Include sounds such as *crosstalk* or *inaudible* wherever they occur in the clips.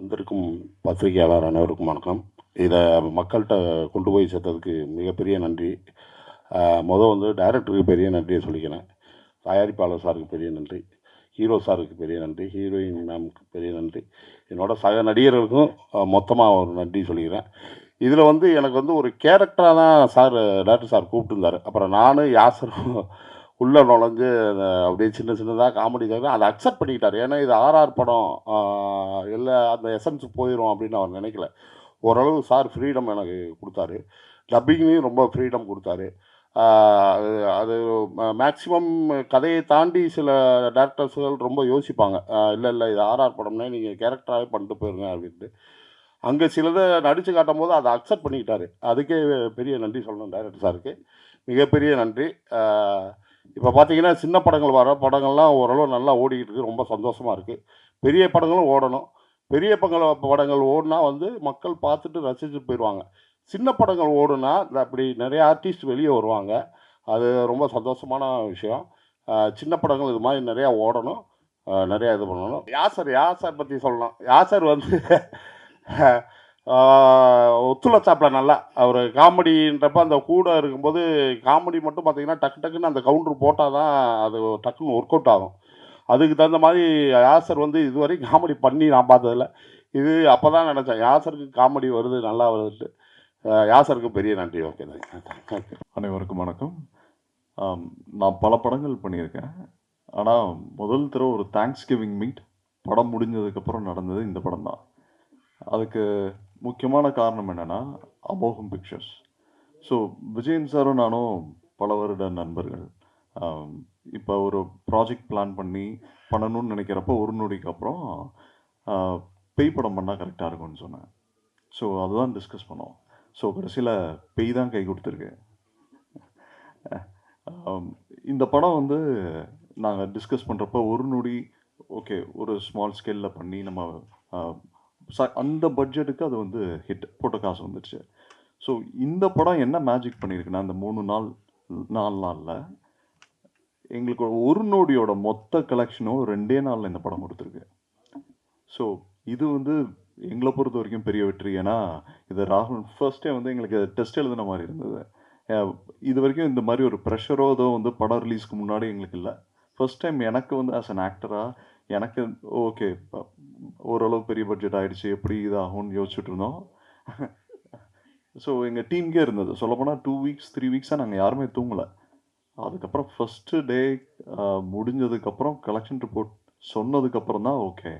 வந்திருக்கும் பத்திரிகையாளர் அனைவருக்கும் வணக்கம். இதை மக்கள்கிட்ட கொண்டு போய் சேர்த்ததுக்கு மிகப்பெரிய நன்றி. மொதல் வந்து டைரக்டருக்கு பெரிய நன்றியை சொல்லிக்கிறேன். தயாரிப்பாளர் சாருக்கு பெரிய நன்றி. ஹீரோ சாருக்கு பெரிய நன்றி. ஹீரோயின் மேம்க்கு பெரிய நன்றி. என்னோட சக நடிகர்களுக்கும் மொத்தமாக ஒரு நன்றி சொல்லிக்கிறேன். இதில் வந்து எனக்கு வந்து ஒரு கேரக்டராக தான் சார் டேரக்டர் சார் கூப்பிட்டுருந்தார். அப்புறம் நானும் யாசரும் உள்ளே நுழைஞ்சு அப்படியே சின்ன சின்னதாக காமெடி அதை அக்செப்ட் பண்ணிக்கிட்டார். ஏன்னா இது ஆர்ஆர் படம். இல்லை அந்த எசன்ஸ் போயிடும் அப்படின்னு அவர் நினைக்கல. ஓரளவு சார் ஃப்ரீடம் எனக்கு கொடுத்தாரு. டப்பிங்லேயும் ரொம்ப ஃப்ரீடம் கொடுத்தாரு. அது அது மேக்ஸிமம் கதையை தாண்டி சில டேரக்டர்ஸ்கள் ரொம்ப யோசிப்பாங்க. இல்லை இல்லை இது ஆர்ஆர் படம்னா நீங்கள் கேரக்டராகவே பண்ணிட்டு போயிருங்க அப்படின்ட்டு. அங்கே சிலதை நடித்து காட்டும் போது அதை அக்செப்ட் பண்ணிக்கிட்டாரு. அதுக்கே பெரிய நன்றி சொல்லணும் டைரக்டர் சாருக்கு மிகப்பெரிய நன்றி. இப்போ பார்த்தீங்கன்னா சின்ன படங்கள் வர படங்கள்லாம் ஓரளவு நல்லா ஓடிக்கிட்டு இருக்குது ரொம்ப சந்தோஷமாக இருக்குது பெரிய படங்களும் ஓடணும். பெரிய படங்கள் படங்கள் ஓடினா வந்து மக்கள் பார்த்துட்டு ரசிச்சுட்டு போயிடுவாங்க சின்ன படங்கள் ஓடுனா இந்த அப்படி நிறைய ஆர்டிஸ்ட் வெளியே வருவாங்க. அது ரொம்ப சந்தோஷமான விஷயம். சின்ன படங்கள் இது மாதிரி நிறையா ஓடணும். நிறையா இது பண்ணணும். யாசர் யாசர் பற்றி சொல்லலாம்? யாசர் வந்து *laughs* ஒத்துழைச்சாப்ல நல்லா. அவர் காமெடின்றப்ப அந்த கூட இருக்கும்போது காமெடி மட்டும் பார்த்தீங்கன்னா டக்கு டக்குன்னு அந்த கவுண்டர் போட்டால் தான் அது டக்குன்னு ஒர்க் அவுட் ஆகும். அதுக்கு தகுந்த மாதிரி யாசர் வந்து இதுவரை காமெடி பண்ணி நான் பார்த்ததில்ல. இது அப்போ தான் நினச்சேன். யாசருக்கு காமெடி வருது நல்லா வருதுட்டு யாசருக்கு பெரிய நன்றி. ஓகே அனைவருக்கும் வணக்கம். நான் பல படங்கள் பண்ணியிருக்கேன். ஆனால் முதல் தடவை ஒரு தேங்க்ஸ் கிவிங் மீட் படம் முடிஞ்சதுக்கப்புறம் நடந்தது இந்த படம் தான் அதுக்கு முக்கியமான காரணம் என்னென்னா அமோகம் பிக்சர்ஸ் ஸோ விஜயன் சாரும் நானும் பல வருட நண்பர்கள். இப்போ ஒரு ப்ராஜெக்ட் பிளான் பண்ணி பண்ணணும்னு நினைக்கிறப்போ ஒரு நொடிக்கு அப்புறம் பேய் படம் பண்ணால் கரெக்டாக இருக்கும்னு சொன்னேன். ஸோ அதுதான் டிஸ்கஸ் பண்ணோம். ஸோ கடைசியில் பேய் தான் கை கொடுத்துருக்கு. இந்த படம் வந்து நாங்கள் டிஸ்கஸ் பண்ணுறப்ப ஒரு நொடி ஓகே ஒரு ஸ்மால் ஸ்கேலில் பண்ணி நம்ம ச- அந்த பட்ஜெட்டுக்கு அது வந்து ஹிட் போட்ட காசு வந்துடுச்சு ஸோ இந்த படம் என்ன மேஜிக் பண்ணியிருக்குன்னா அந்த மூணு நாள் நாலு நாளில் எங்களுக்கு ஒரு நொடியோட மொத்த கலெக்ஷனும் ரெண்டே நாளில் இந்த படம் கொடுத்துருக்கு. ஸோ இது வந்து எங்களை பொறுத்த வரைக்கும் பெரிய வெற்றி. ஏன்னா இது ராகுல் ஃபர்ஸ்டே வந்து எங்களுக்கு டெஸ்ட் எழுதின மாதிரி இருந்தது. இது வரைக்கும் இந்த மாதிரி ஒரு ப்ரெஷரோ ஏதோ வந்து படம் ரிலீஸ்க்கு முன்னாடி எங்களுக்கு இல்லை. ஃபர்ஸ்ட் டைம் எனக்கு வந்து ஆஸ் அன் ஆக்டராக எனக்கு ஓகே ஓரளவு பெரிய பட்ஜெட் ஆகிடுச்சு எப்படி இதாகும்னு யோசிச்சுட்டு இருந்தோம் ஸோ எங்கள் டீம்கே இருந்தது. சொல்லப்போனால் டூ வீக்ஸ் த்ரீ வீக்ஸாக நாங்கள் யாருமே தூங்கலை. அதுக்கப்புறம் ஃபஸ்ட்டு டே முடிஞ்சதுக்கப்புறம் கலெக்ஷன் ரிப்போர்ட் சொன்னதுக்கப்புறம் தான் ஓகே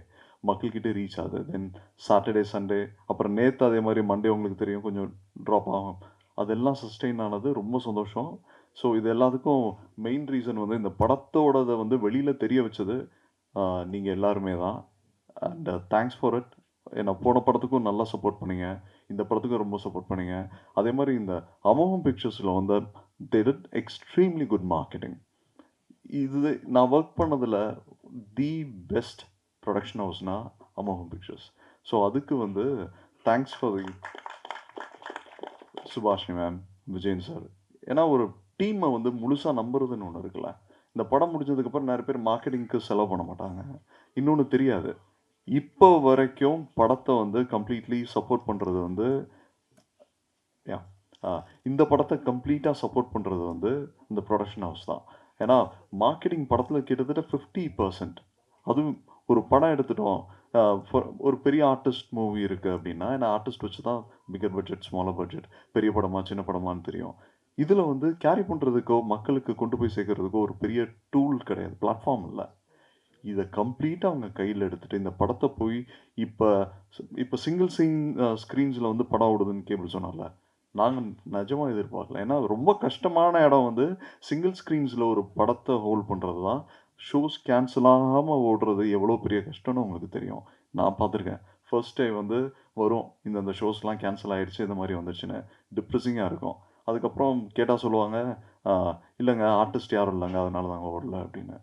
மக்கள்கிட்ட ரீச் ஆகுது. தென் சாட்டர்டே சண்டே அப்புறம் நேற்று அதே மாதிரி மண்டே உங்களுக்கு தெரியும் கொஞ்சம் ட்ராப் ஆகும். அதெல்லாம் சஸ்டெயின் ஆனது ரொம்ப சந்தோஷம். ஸோ இது எல்லாத்துக்கும் மெயின் ரீசன் வந்து இந்த படத்தோடதை வந்து வெளியில் தெரிய வச்சது நீங்கள் எல்லாருமே தான் அண்ட் தேங்க்ஸ் ஃபார் இட் ஏன்னா போன படத்துக்கும் நல்லா சப்போர்ட் பண்ணீங்க. இந்த படத்துக்கும் ரொம்ப சப்போர்ட் பண்ணீங்க. அதே மாதிரி இந்த அமோகம் பிக்சர்ஸில் வந்து they did extremely good marketing இது நான் ஒர்க் பண்ணதில் தி பெஸ்ட் ப்ரொடக்ஷன் ஹவுஸ்னால் அமோகம் பிக்சர்ஸ். ஸோ அதுக்கு வந்து thanks for the Subhashini ma'am Vijayan sir ஏன்னா ஒரு டீமை வந்து முழுசாக நம்புறதுன்னு ஒன்று இருக்குல்ல. இந்த படம் முடிஞ்சதுக்கப்புறம் நிறைய பேர் மார்க்கெட்டிங்க்கு செலவு பண்ண மாட்டாங்க. இன்னொன்று தெரியாது. இப்போ வரைக்கும் படத்தை வந்து கம்ப்ளீட்லி சப்போர்ட் பண்ணுறது வந்து யா இந்த படத்தை கம்ப்ளீட்டாக சப்போர்ட் பண்ணுறது வந்து இந்த ப்ரொடக்ஷன் ஹவுஸ் தான். ஏன்னா மார்க்கெட்டிங் படத்தில் கிட்டத்தட்ட ஃபிஃப்டி பர்சன்ட் அதுவும் ஒரு படம் எடுத்துட்டோம் ஒரு பெரிய ஆர்டிஸ்ட் மூவி இருக்குது அப்படின்னா ஏன்னா ஆர்டிஸ்ட் வச்சு தான் பிகர் பட்ஜெட் ஸ்மாலர் பட்ஜெட் பெரிய படமா சின்ன படமான்னு தெரியும். இதில் வந்து கேரி பண்ணுறதுக்கோ மக்களுக்கு கொண்டு போய் சேர்க்கறதுக்கோ ஒரு பெரிய டூல் கிடையாது பிளாட்ஃபார்ம் இல்லை. இதை கம்ப்ளீட்டாக அவங்க கையில் எடுத்துகிட்டு இந்த படத்தை போய் இப்போ இப்போ சிங்கிள் சிங் ஸ்க்ரீன்ஸில் வந்து படம் ஓடுதுன்னு கேபிள் சொன்னால நாங்கள் நிஜமாக எதிர்பார்க்கல. ஏன்னா ரொம்ப கஷ்டமான இடம் வந்து சிங்கிள் ஸ்க்ரீன்ஸில் ஒரு படத்தை ஹோல்ட் பண்ணுறது தான் ஷோஸ் கேன்சல் ஆகாமல் ஓடுறது எவ்வளோ பெரிய கஷ்டம்னு உங்களுக்கு தெரியும். நான் பார்த்துருக்கேன். ஃபர்ஸ்ட் டே வந்து வரும் இந்தந்த ஷோஸ்லாம் கேன்சல் ஆகிடுச்சு இந்த மாதிரி வந்துச்சுன்னு டிப்ரெஸிங்காக இருக்கும். அதுக்கப்புறம் கேட்டால் சொல்லுவாங்க இல்லைங்க ஆர்டிஸ்ட் யாரும் இல்லைங்க அதனால தாங்க ஓடல அப்படின்னு.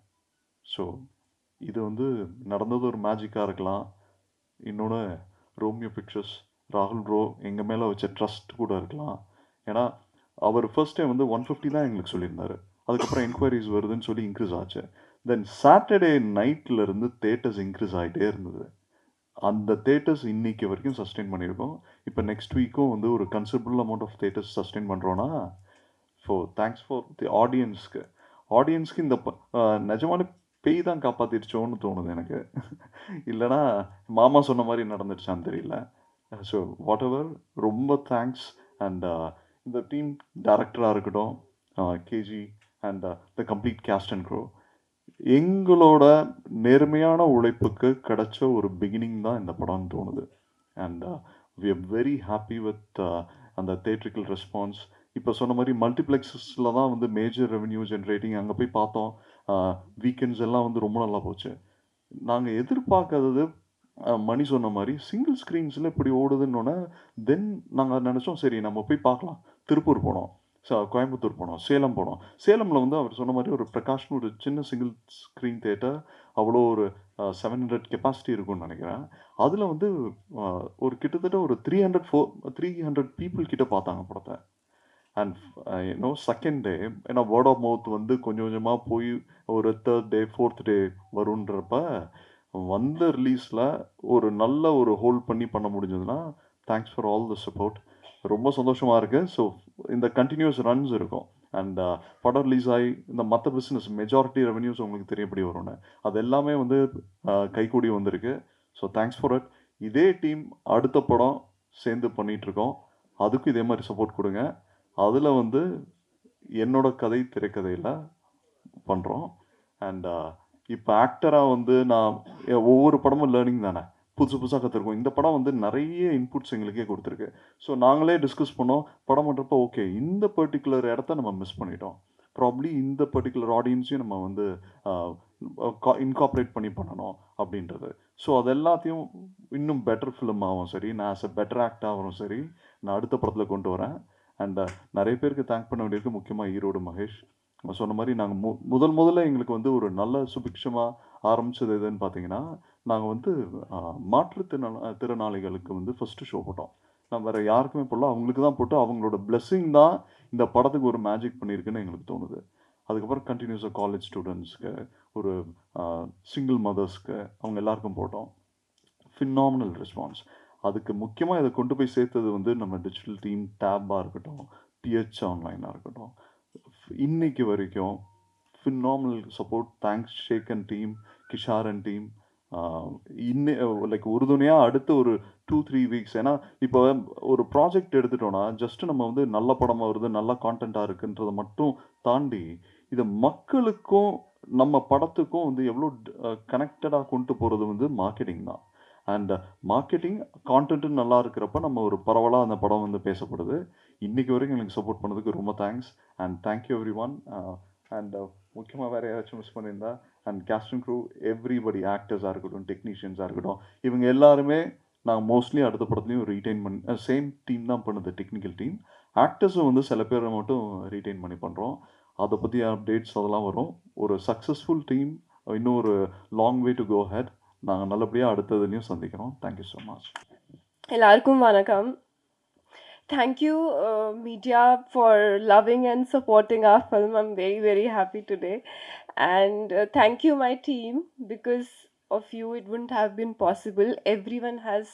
ஸோ இது வந்து நடந்தது ஒரு மேஜிக்காக இருக்கலாம். இன்னொன்று ரோமியோ பிக்சர்ஸ் ராகுல் ப்ரோ எங்கள் மேலே வச்ச ட்ரஸ்ட் கூட இருக்கலாம். ஏன்னா அவர் ஃபர்ஸ்ட் டைம் வந்து ஒன் ஃபிஃப்டி தான் எங்களுக்கு சொல்லியிருந்தார். அதுக்கப்புறம் என்கொயரிஸ் வருதுன்னு சொல்லி இன்க்ரீஸ் ஆச்சு. தென் சாட்டர்டே நைட்டில் இருந்து தேட்டர்ஸ் இன்க்ரீஸ் ஆகிட்டே இருந்தது. அந்த தேட்டர்ஸ் இன்னைக்கு வரைக்கும் சஸ்டெயின் பண்ணியிருக்கோம். இப்போ நெக்ஸ்ட் வீக்கும் வந்து ஒரு considerable amount of theatres sustain பண்ணுறோன்னா ஸோ தேங்க்ஸ் ஃபார் தி ஆடியன்ஸ்க்கு ஆடியன்ஸ்க்கு இந்த ப- நிஜமான பேய் தான் காப்பாத்திருச்சோன்னு தோணுது எனக்கு. இல்லைனா மாமா சொன்ன மாதிரி நடந்துடுச்சான்னு தெரியல. ஸோ வாட் எவர் ரொம்ப தேங்க்ஸ் அண்ட் uh, இந்த டீம் டேரக்டராக இருக்கட்டும் KG and the complete cast and crew எங்களோட நேர்மையான உழைப்புக்கு கிடைச்ச ஒரு பிகினிங் தான் இந்த படம்னு தோணுது. And we are very happy with அந்த தேட்ரிக்கல் ரெஸ்பான்ஸ் இப்போ சொன்ன மாதிரி மல்டிப்ளெக்ஸஸில் தான் வந்து மேஜர் ரெவென்யூ ஜென்ரேட்டிங் அங்கே போய் பார்த்தோம். வீக்கெண்ட்ஸ் எல்லாம் வந்து ரொம்ப நல்லா போச்சு. நாங்கள் எதிர்பார்க்காதது மணி சொன்ன மாதிரி சிங்கிள் ஸ்க்ரீன்ஸில் இப்படி ஓடுதுன்னொன்னே தென் நாங்கள் நினச்சோம் சரி நம்ம போய் பார்க்கலாம். திருப்பூர் போனோம். கோயம்புத்தூர் போனோம் சேலம் போனோம். சேலமில் வந்து அவர் சொன்ன மாதிரி ஒரு பிரகாஷ்னு ஒரு சின்ன சிங்கிள் ஸ்க்ரீன் தேட்டர் அவ்வளோ ஒரு செவன் ஹண்ட்ரட் கெப்பாசிட்டி இருக்கும்னு நினைக்கிறேன். அதில் வந்து ஒரு கிட்டத்தட்ட ஒரு three hundred four three hundred people கிட்ட பார்த்தாங்க படத்தை. அண்ட் யூனோ செகண்ட் டே ஏன்னா வேர்ட் ஆஃப் மவுத் வந்து கொஞ்சம் கொஞ்சமாக போய் ஒரு தேர்ட் டே ஃபோர்த் டே வருன்றப்ப வந்த ரிலீஸில் ஒரு நல்ல ஒரு ஹோல்ட் பண்ணி பண்ண முடிஞ்சதுன்னா thanks for all the support ரொம்ப சந்தோஷமாக இருக்குது ஸோ இந்த கண்டினியூஸ் ரன்ஸ் இருக்கும். அண்ட் uh, படம் ரிலீஸ் ஆகி இந்த மற்ற பிஸ்னஸ் மெஜாரிட்டி ரெவன்யூஸ் உங்களுக்கு தெரியப்படி வரும்னு. அது எல்லாமே வந்து uh, கைகூடி வந்திருக்கு. ஸோ தேங்க்ஸ் ஃபார் இட் இதே டீம் அடுத்த படம் சேர்ந்து பண்ணிகிட்ருக்கோம் அதுக்கும் இதே மாதிரி சப்போர்ட் கொடுங்க. அதில் வந்து என்னோட கதை திரைக்கதையில் பண்ணுறோம் அண்ட் uh, இப்போ ஆக்டராக வந்து நான் ஒவ்வொரு படமும் லேர்னிங் தானே. புதுசு புதுசாக கற்றுருக்கோம் இந்த படம் வந்து நிறைய இன்புட்ஸ் எங்களுக்கே கொடுத்துருக்கு. ஸோ நாங்களே டிஸ்கஸ் பண்ணோம். படம் பண்ணுறப்ப ஓகே இந்த பர்டிகுலர் இடத்த நம்ம மிஸ் பண்ணிட்டோம். ப்ராப்ளி இந்த பர்டிகுலர் ஆடியன்ஸையும் நம்ம வந்து uh, இன்காப்ரேட் பண்ணி பண்ணணும் அப்படின்றது. ஸோ அது எல்லாத்தையும் இன்னும் பெட்டர் ஃபிலிம் ஆகும் சரி நான் ஆஸ் அ பெட்டர் ஆக்ட் ஆகும் சரி நான் அடுத்த படத்தில் கொண்டு வரேன். அண்ட் uh, நிறைய பேருக்கு தேங்க் பண்ண வேண்டியிருக்கு. முக்கியமாக ஈரோடு மகேஷ். சொன்ன மாதிரி நாங்கள் மு முதல் முதல்ல எங்களுக்கு வந்து ஒரு நல்ல சுபிக்ஷமாக ஆரம்பிச்சது எதுன்னு பார்த்தீங்கன்னா நாங்கள் வந்து ஆஹ், மாற்றுத்திறனா திறனாளிகளுக்கு வந்து ஃபஸ்ட்டு ஷோ போட்டோம். நான் வேறு யாருக்குமே போடல. அவங்களுக்கு தான் போட்டு அவங்களோட பிளெஸ்ஸிங் தான் இந்த படத்துக்கு ஒரு மேஜிக் பண்ணியிருக்குன்னு எங்களுக்கு தோணுது. அதுக்கப்புறம் கண்டினியூஸாக காலேஜ் ஸ்டூடெண்ட்ஸ்க்கு ஒரு சிங்கிள் மதர்ஸ்க்கு அவங்க எல்லாருக்கும் போட்டோம். ஃபினாமினல் ரெஸ்பான்ஸ் அதுக்கு முக்கியமாக இதை கொண்டு போய் சேர்த்தது வந்து நம்ம டிஜிட்டல் டீம் டேப்பாக இருக்கட்டும் பிஹெச் ஆன்லைனாக இருக்கட்டும். இன்னைக்கு வரைக்கும் ஃபினாமினல் சப்போர்ட் தேங்க்ஸ் ஷேக்கன் டீம் கிஷாரன் டீம் இன்னே லைக் உறுதுணையாக அடுத்து ஒரு டூ த்ரீ வீக்ஸ் ஏன்னா இப்போ ஒரு ப்ராஜெக்ட் எடுத்துட்டோம்னா ஜஸ்ட் நம்ம வந்து நல்ல படமாக வருது நல்ல கான்டென்ட்டாக இருக்குன்றதை மட்டும் தாண்டி இதை மக்களுக்கும் நம்ம படத்துக்கும் வந்து எவ்வளோ கனெக்டடாக கொண்டு போகிறது வந்து மார்க்கெட்டிங் தான். அண்ட் மார்க்கெட்டிங் கான்டென்ட்டும் நல்லா இருக்கிறப்ப நம்ம ஒரு பரவலாக அந்த படம் வந்து பேசப்படுது. இன்றைக்கி வரைக்கும் எனக்கு சப்போர்ட் பண்ணதுக்கு ரொம்ப thanks and thank you everyone and முக்கியமாக வேறு யாராச்சும் மிஸ் பண்ணியிருந்தா அண்ட் கேஸ்டிங் க்ரூ எவ்ரிபடி ஆக்டர்ஸாக இருக்கட்டும் டெக்னீஷியன்ஸாக இருக்கட்டும் இவங்க எல்லாருமே நாங்கள் மோஸ்ட்லி அடுத்த படத்துலையும் ரீட்டைன் பண்ணி சேம் டீம் தான் பண்ணுது டெக்னிக்கல் டீம் ஆக்டர்ஸும் வந்து சில பேரை மட்டும் ரீட்டைன் பண்ணி பண்ணுறோம் அதை பற்றி அப்டேட்ஸ் அதெல்லாம் வரும். ஒரு சக்ஸஸ்ஃபுல் டீம் இன்னும் ஒரு long way to go head நாங்கள் நல்லபடியாக அடுத்ததுலையும் சந்திக்கிறோம் தேங்க்யூ ஸோ மச் எல்லாருக்கும் வணக்கம் thank you uh, media for loving and supporting our film i'm very very happy today and uh, thank you my team because of you it wouldn't have been possible everyone has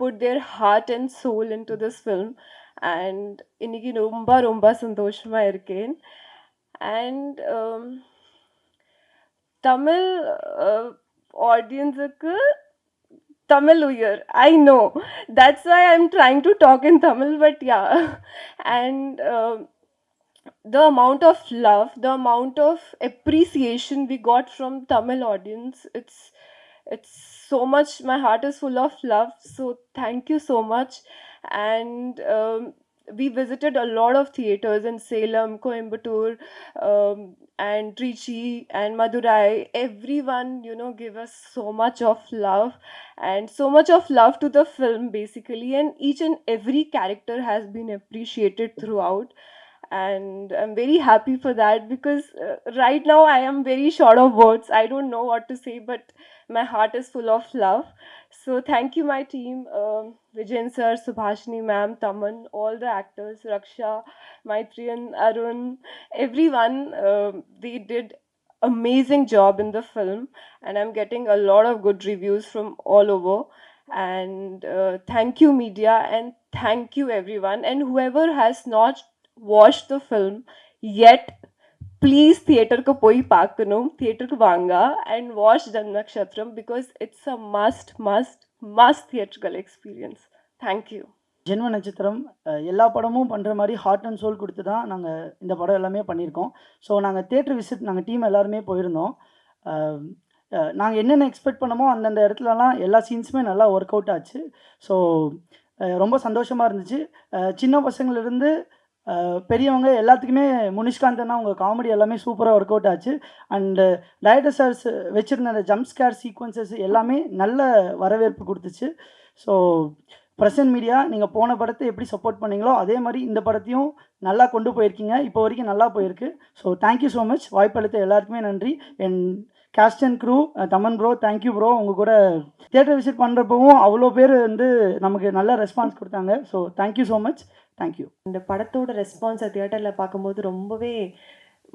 put their heart and soul into this film and இன்னைக்கு ரொம்ப ரொம்ப சந்தோஷமா இருக்கேன் and um, Tamil audience Tamil here. I know. That's why I'm trying to talk in Tamil, but yeah. And uh, the amount of love, the amount of appreciation we got from Tamil audience, it's it's so much. My heart is full of love. So thank you so much. And um, we visited a lot of theaters in Salem, Coimbatore, um, and Trichy and Madurai. Everyone, you know, gave us so much of love and so much of love to the film basically and each and every character has been appreciated throughout. And i'm very happy for that because uh, right now i am very short of words. I don't know what to say but my heart is full of love. So thank you my team. Um, vijayan sir subhashini ma'am taman all the actors raksha maitrian arun everyone um, they did amazing job in the film and I'm getting a lot of good reviews from all over. And uh, thank you, media, and thank you, everyone. And whoever has not watched the film yet, please theater ko poi pakanum, theater ko vanga and watch Jannakshatram because it's a must, must, mass theatrical experience thank you Jenma Natchathiram எல்லா படமும் பண்ணுற மாதிரி heart and soul கொடுத்து தான் நாங்கள் இந்த படம் எல்லாமே பண்ணியிருக்கோம். ஸோ நாங்கள் தேட்டர் விசிட் நாங்கள் டீம் எல்லாருமே போயிருந்தோம். Um, uh, நாங்கள் என்னென்ன எக்ஸ்பெக்ட் பண்ணமோ அந்தந்த இடத்துலலாம் எல்லா சீன்ஸுமே நல்லா ஒர்க் அவுட் ஆச்சு. ஸோ uh, ரொம்ப சந்தோஷமாக இருந்துச்சு. Uh, சின்ன பசங்கள்லேருந்து பெரியவங்க எல்லாத்துக்குமே முனிஷ்காந்தன்னா உங்கள் காமெடி எல்லாமே சூப்பராக ஒர்க் அவுட் ஆச்சு. அண்டு டைரக்டர் சார்ஸ் வச்சுருந்த அந்த ஜம்ப் ஸ்கேர் சீக்வன்சஸ் எல்லாமே நல்ல வரவேற்பு கொடுத்துச்சு. ஸோ ப்ரெசன்ட் மீடியா நீங்கள் போன படத்தை எப்படி சப்போர்ட் பண்ணீங்களோ அதே மாதிரி இந்த படத்தையும் நல்லா கொண்டு போயிருக்கீங்க. இப்போ வரைக்கும் நல்லா போயிருக்கு. ஸோ தேங்க்யூ ஸோ மச் வாய்ப்பளித்த எல்லாருக்குமே நன்றி. என் cast and crew Thaman bro thank you bro உங்கள் கூட தேட்டர் விசிட் பண்ணுறப்பவும் அவ்வளோ பேர் வந்து நமக்கு நல்ல ரெஸ்பான்ஸ் கொடுத்தாங்க. So thank you so much thank you இந்த படத்தோட ரெஸ்பான்ஸை தியேட்டரில் பார்க்கும்போது ரொம்பவே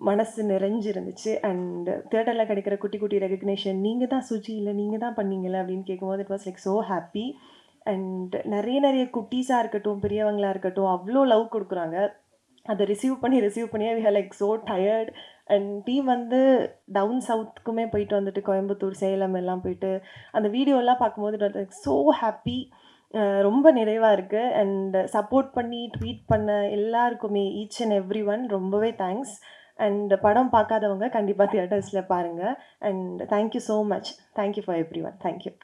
மனசு நிறைஞ்சு இருந்துச்சு அண்ட் தேட்டரில் கிடைக்கிற குட்டி குட்டி ரெகக்னேஷன் நீங்கள் தான் சுஜி இல்லை நீங்கள் தான் பண்ணீங்களே அப்படின்னு கேட்கும்போது it was like so happy and நிறைய நிறைய குட்டீஸாக இருக்கட்டும் பெரியவங்களாக இருக்கட்டும் அவ்வளோ லவ் கொடுக்குறாங்க. அதை ரிசீவ் பண்ணி ரிசீவ் பண்ணி we like so tired and team வந்து டவுன் சவுத்துக்குமே போயிட்டு வந்துட்டு கோயம்புத்தூர் சேலம் எல்லாம் போயிட்டு அந்த வீடியோலாம் பார்க்கும்போது லைக் ஸோ ஹாப்பி ரொம்ப நிறைவாக இருக்குது அண்ட் சப்போர்ட் பண்ணி ட்வீட் பண்ண எல்லாருக்குமே ஈச் அண்ட் எவ்ரி ஒன் ரொம்பவே தேங்க்ஸ் அண்ட் படம் பார்க்காதவங்க கண்டிப்பாக தியேட்டர்ஸில் பாருங்கள் and thank you so much thank you for every one thank you